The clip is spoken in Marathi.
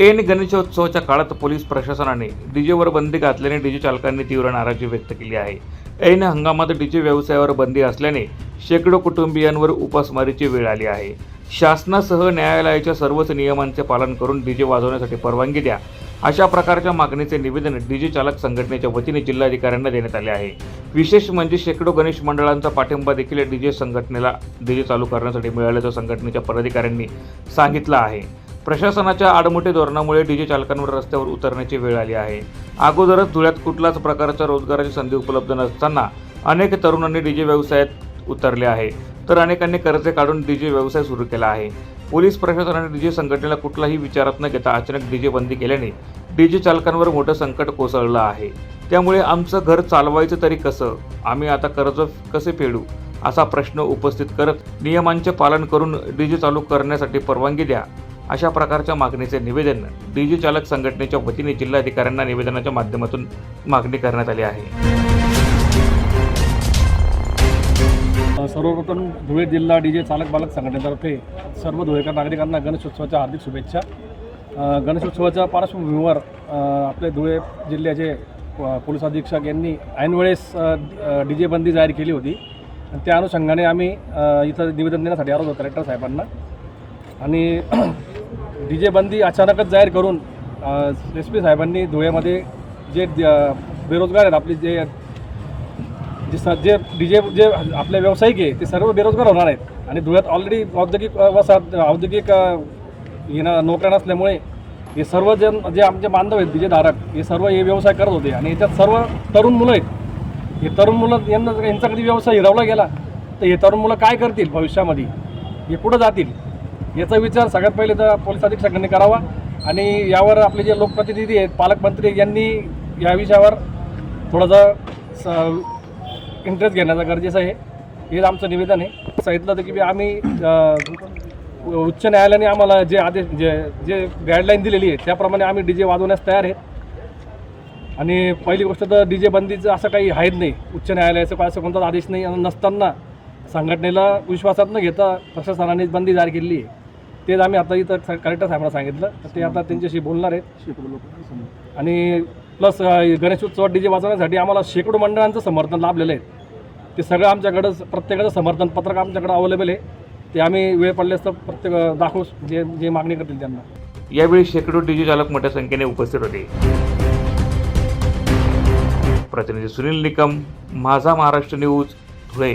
ऐन गणेशोत्सवाच्या काळात पोलीस प्रशासनाने डीजेवर बंदी घातल्याने डीजे चालकांनी तीव्र नाराजी व्यक्त केली आहे. ऐन हंगामात डीजे व्यवसायावर बंदी असल्याने शेकडो कुटुंबियांवर उपासमारीची वेळ आली आहे. शासनासह न्यायालयाच्या सर्वच नियमांचे पालन करून डीजे वाजवण्यासाठी परवानगी द्या. अशा प्रकारच्या मागणीचे निवेदन डीजे चालक संघटनेच्या वतीने जिल्हाधिकाऱ्यांना देण्यात आले आहे. विशेष म्हणजे शेकडो गणेश मंडळांचा पाठिंबा देखील डीजे संघटनेला डीजे चालू करण्यासाठी मिळाल्याचं संघटनेच्या पदाधिकाऱ्यांनी सांगितलं आहे. प्रशासनाच्या आडमोठे धोरणामुळे डीजे चालकांवर रस्त्यावर उतरण्याची वेळ आली आहे. अगोदरच धुळ्यात कुठलाच प्रकारच्या रोजगाराची संधी उपलब्ध नसताना अनेक तरुणांनी डीजे व्यवसायात उतरले आहे. तर अनेकांनी कर्जे काढून डीजे व्यवसाय सुरू केला आहे. पोलीस प्रशासनाने डीजे संघटनेला कुठलाही विचारात न घेता अचानक डीजे बंदी केल्याने डीजे चालकांवर मोठं संकट कोसळलं आहे. त्यामुळे आमचं घर चालवायचं तरी कसं? आम्ही आता कर्ज कसे फेडू? असा प्रश्न उपस्थित करत नियमांचे पालन करून डीजे चालू करण्यासाठी परवानगी द्या. अशा प्रकारच्या मागणीचे निवेदन डीजे चालक संघटनेच्या वतीने जिल्हाधिकाऱ्यांना निवेदनाच्या माध्यमातून मागणी करण्यात आली आहे. सर्वप्रथम धुळे जिल्हा डी जे चालक बालक संघटनेतर्फे सर्व धुळेकर नागरिकांना गणेशोत्सवाच्या हार्दिक शुभेच्छा. गणेशोत्सवाच्या पार्श्वभूमीवर आपले धुळे जिल्ह्याचे पोलीस अधीक्षक यांनी ऐनवेळेस डी जे बंदी जाहीर केली होती. त्या अनुषंगाने आम्ही इथं निवेदन देण्यासाठी आलो होतो कलेक्टर साहेबांना. आणि डी जे बंदी अचानकच जाहीर करून एस पी साहेबांनी धुळ्यामध्ये जे बेरोजगार आहेत आपले जे जे स जे डी जे जे आपले व्यावसायिक आहे ते सर्व बेरोजगार होणार आहेत. आणि धुळ्यात ऑलरेडी औद्योगिक अ, वसाहत औद्योगिक येणं नोकऱ्या नसल्यामुळे हे सर्व जण जे आमचे बांधव आहेत डीजे धारक हे सर्व हे व्यवसाय करत होते. आणि याच्यात सर्व तरुण मुलं आहेत. हे तरुण मुलं यांना यांचा कधी व्यवसाय हिरावला गेला तर हे तरुण मुलं काय करतील भविष्यामध्ये? हे कुठं जातील? याचा विचार सगळ्यात पहिले तर पोलीस अधीक्षकांनी करावा आणि यावर आपले जे लोकप्रतिनिधी आहेत पालकमंत्री यांनी या विषयावर थोडंसं स इंटरेस्ट घेण्याचं गरजेचं आहे. हे आमचं निवेदन आहे. सांगितलं होतं की बी आम्ही उच्च न्यायालयाने आम्हाला जे आदेश जे जे गाईडलाईन दिलेली आहे त्याप्रमाणे आम्ही डी जे वाजवण्यास तयार आहेत आणि पहिली गोष्ट तर डी जे बंदीचं असं काही आहेत नाही. उच्च न्यायालयाचं काय असं कोणताच आदेश नाही आणि नसताना संघटनेला विश्वासात न घेता प्रशासनाने बंदी जाहीर केलेली आहे तेच आम्ही आता इथं कलेक्टर साहेबांना सांगितलं. तर ते आता त्यांच्याशी बोलणार आहेत. आणि प्लस गणेशोत्सवात डी जे वाजवण्यासाठी आम्हाला शेकडो मंडळांचं समर्थन लाभलेलं आहे. ते सगळं आमच्याकडं प्रत्येकाचं समर्थन पत्रक आमच्याकडं अवेलेबल आहे. ते आम्ही वेळ पडल्यास तर प्रत्येक दाखवू जे जे मागणी करतील त्यांना. यावेळी शेकडो डीजे चालक मोठ्या संख्येने उपस्थित होते. प्रतिनिधी सुनील निकम माझा महाराष्ट्र न्यूज धुळे.